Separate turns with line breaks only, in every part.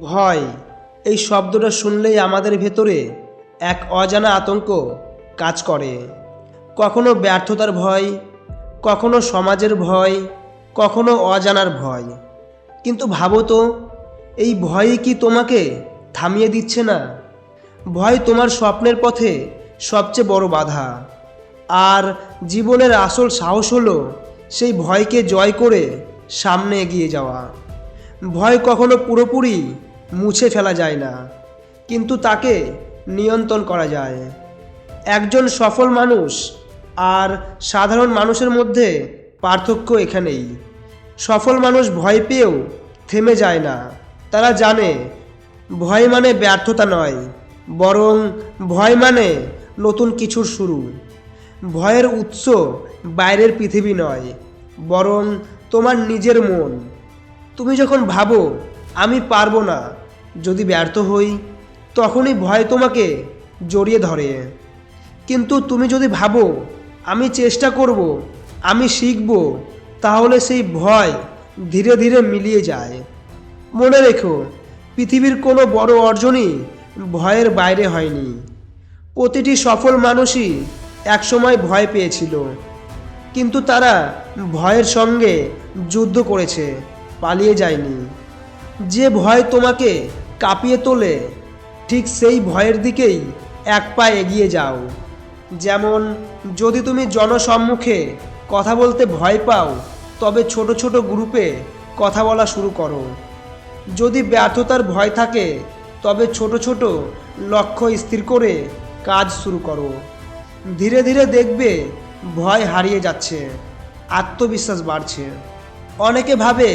ভয়। এই শব্দটা শুনলেই আমাদের ভেতরে এক অজানা আতঙ্ক কাজ করে। কখনো ব্যর্থতার ভয়, কখনো সমাজের ভয়, কখনো অজানার ভয়। কিন্তু ভাবো তো, এই ভয়ই কি তোমাকে থামিয়ে দিচ্ছে না? ভয় তোমার স্বপ্নের পথে সবচেয়ে বড় বাধা। আর জীবনের আসল সাহস হলো সেই ভয়কে জয় করে সামনে এগিয়ে যাওয়া। ভয় কখনো পুরোপুরি মুছে ফেলা যায় না। কিন্তু তাকে নিয়ন্ত্রণ করা যায়। একজন সফল মানুষ আর সাধারণ মানুষের মধ্যে পার্থক্য এখানেই। সফল মানুষ ভয় পেয়েও থেমে যায় না। তারা জানে, ভয় মানে ব্যর্থতা নয়, বরং ভয় মানে নতুন কিছুর শুরু। ভয়ের উৎস বাইরের পৃথিবী নয়, বরং তোমার নিজের মন। তুমি যখন ভাবো, আমি পারব না, যদি ব্যর্থ হই, তখনই ভয় তোমাকে জড়িয়ে ধরে। কিন্তু তুমি যদি ভাবো, আমি চেষ্টা করব, আমি শিখব, তাহলে সেই ভয় ধীরে ধীরে মিলিয়ে যায়। মনে রেখো, পৃথিবীর কোনো বড় অর্জনই ভয়ের বাইরে হয়নি। প্রতিটি সফল মানুষই একসময় ভয় পেয়েছিল। কিন্তু তারা ভয়ের সঙ্গে যুদ্ধ করেছে। পালিয়ে যায়নি। যে ভয় তোমাকে কাঁপিয়ে তোলে, ঠিক সেই ভয়ের দিকেই এক পা এগিয়ে যাও। যেমন যদি তুমি জনসম্মুখে কথা বলতে ভয় পাও, তবে ছোট ছোট গ্রুপে কথা বলা শুরু করো। যদি ব্যর্থতার ভয় থাকে, তবে ছোট ছোট লক্ষ্য স্থির করে কাজ শুরু করো। ধীরে ধীরে দেখবে ভয় হারিয়ে যাচ্ছে, আত্মবিশ্বাস বাড়ছে। অনেকে ভাবে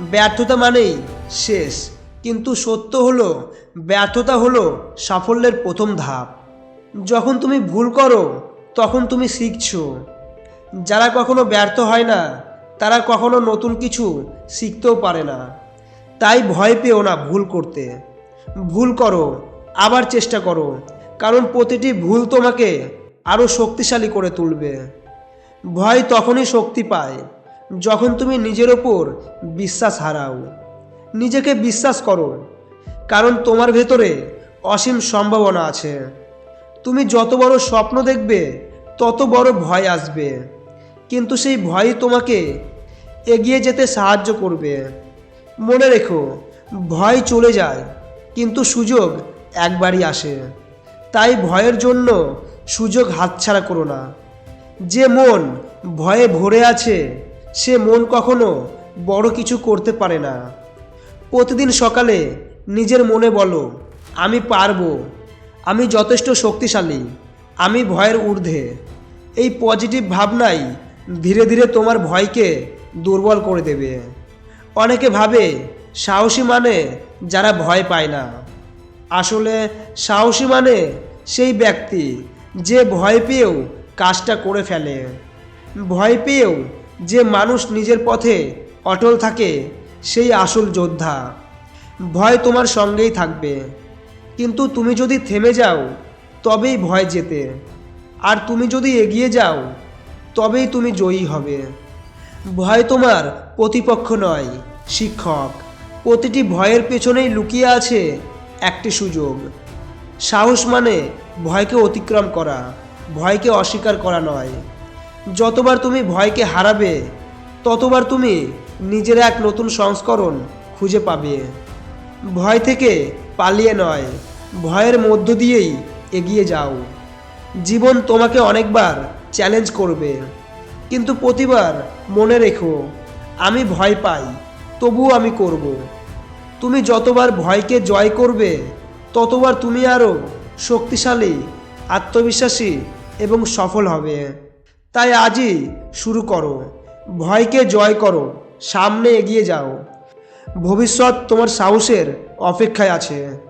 ব্যর্থতা মানেই শেষ। কিন্তু সত্য হলো, ব্যর্থতা হলো সাফল্যের প্রথম ধাপ। যখন তুমি ভুল করো, তখন তুমি শিখছো। যারা কখনো ব্যর্থ হয় না, তারা কখনো নতুন কিছু শিখতেও পারে না। তাই ভয় পেও না ভুল করতে। ভুল করো, আবার চেষ্টা করো, কারণ প্রতিটি ভুল তোমাকে আরও শক্তিশালী করে তুলবে। ভয় তখনই শক্তি পায় যখন তুমি নিজের ওপর বিশ্বাস হারাও, নিজেকে বিশ্বাস করো, কারণ তোমার ভেতরে অসীম সম্ভাবনা আছে। তুমি যত বড় স্বপ্ন দেখবে, তত বড় ভয় আসবে। কিন্তু সেই ভয়ই তোমাকে এগিয়ে যেতে সাহায্য করবে। মনে রেখো, ভয় চলে যায়, কিন্তু সুযোগ একবারই আসে। তাই ভয়ের জন্য সুযোগ হাতছাড়া করো না। যে মন ভয়ে ভরে আছে সে মন কখনো বড় কিছু করতে পারে না। প্রতিদিন সকালে নিজের মনে বলো, আমি পারব। আমি যথেষ্ট শক্তিশালী। আমি ভয়ের ঊর্ধ্বে। এই পজিটিভ ভাবনাই ধীরে ধীরে তোমার ভয়কে দুর্বল করে দেবে। অনেকে ভাবে সাহসী মানে যারা ভয় পায় না। আসলে সাহসী মানে সেই ব্যক্তি যে ভয় পেয়েও কাজটা করে ফেলে। ভয় পেয়েও যে মানুষ নিজের পথে অটল থাকে, সেই আসল যোদ্ধা। ভয় তোমার সঙ্গেই থাকবে। কিন্তু তুমি যদি থেমে যাও, তবেই ভয় যেতে আর তুমি যদি এগিয়ে যাও, তবেই তুমি জয়ী হবে। ভয় তোমার প্রতিপক্ষ নয়, শিক্ষক। প্রতিটি ভয়ের পেছনেই লুকিয়ে আছে একটি সুযোগ। সাহস মানে ভয়কে অতিক্রম করা, ভয়কে অস্বীকার করা নয়। যতবার তুমি ভয়কে হারাবে, ততবার তুমি নিজের এক নতুন সংস্করণ খুঁজে পাবে। ভয় থেকে পালিয়ে নয়, ভয়ের মধ্য দিয়েই এগিয়ে যাও। জীবন তোমাকে অনেকবার চ্যালেঞ্জ করবে, কিন্তু প্রতিবার মনে রেখো, আমি ভয় পাই, তবুও আমি করব। তুমি যতবার ভয়কে জয় করবে, ততবার তুমি আরও শক্তিশালী, আত্মবিশ্বাসী এবং সফল হবে। তাই আজই শুরু করো। ভয়কে জয় করো। সামনে এগিয়ে যাও। ভবিষ্যৎ তোমার সাহসের অপেক্ষায় আছে।